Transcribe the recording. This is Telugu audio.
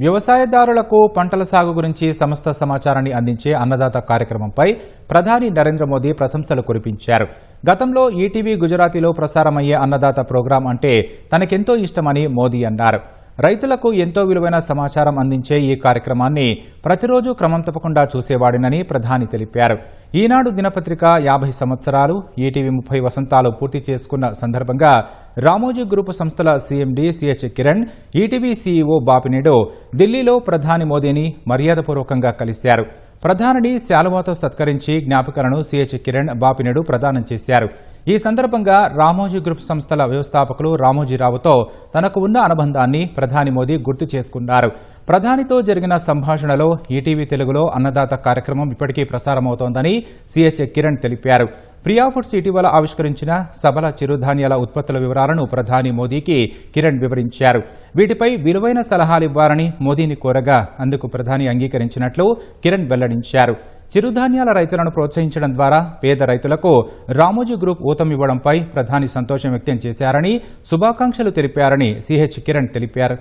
వ్యవసాయదారులకు పంటల సాగు గురించి సమస్త సమాచారాన్ని అందించే అన్నదాత కార్యక్రమంపై ప్రధాని నరేంద్ర మోదీ ప్రశంసలు కురిపించారు. గతంలో ఈటీవీ గుజరాతీలో ప్రసారమయ్యే అన్నదాత ప్రోగ్రాం అంటే తనకెంతో ఇష్టమని మోదీ అన్నారు. రైతులకు ఎంతో విలువైన సమాచారం అందించే ఈ కార్యక్రమాన్ని ప్రతిరోజు క్రమం తప్పకుండా చూసేవాడినని ప్రధాని తెలిపారు. ఈనాడు దినపత్రిక యాభై సంవత్సరాలు ఈటీవీ ముప్పై వసంతాలు పూర్తి చేసుకున్న సందర్భంగా రామోజీ గ్రూప్ సంస్థల CMD C H Kiran ETV CEO Bapineedu ఢిల్లీలో ప్రధాని మోదీని మర్యాదపూర్వకంగా కలిశారు. ప్రధానిని శాలువాతో సత్కరించి జ్ఞాపికలను సిహెచ్ కిరణ్ బాపినేడు ప్రదానం చేశారు. ఈ సందర్భంగా రామోజీ గ్రూప్ సంస్థల వ్యవస్థాపకులు రామోజీరావుతో తనకు ఉన్న అనుబంధాన్ని ప్రధాని మోదీ గుర్తు చేసుకున్నారు. ప్రధానితో జరిగిన సంభాషణలో ఈటీవీ తెలుగులో అన్నదాత కార్యక్రమం ఇప్పటికీ ప్రసారమవుతోందని సిహెచ్ కిరణ్ తెలిపారు. ప్రియా ఫుడ్స్ ఇటీవల ఆవిష్కరించిన సబల చిరుధాన్యాల ఉత్పత్తుల వివరాలను ప్రధాని మోదీకి కిరణ్ వివరించారు. వీటిపై విలువైన సలహాలివ్వాలని మోదీని కోరగా అందుకు ప్రధాని అంగీకరించినట్లు కిరణ్ వెల్లడించారు. చిరుధాన్యాల రైతులను ప్రోత్సహించడం ద్వారా పేద రైతులకు రామోజీ గ్రూప్ ఊతం ఇవ్వడంపై ప్రధాని సంతోషం వ్యక్తం చేశారని శుభాకాంక్షలు తెలిపారని సిహెచ్ కిరణ్ తెలిపారు.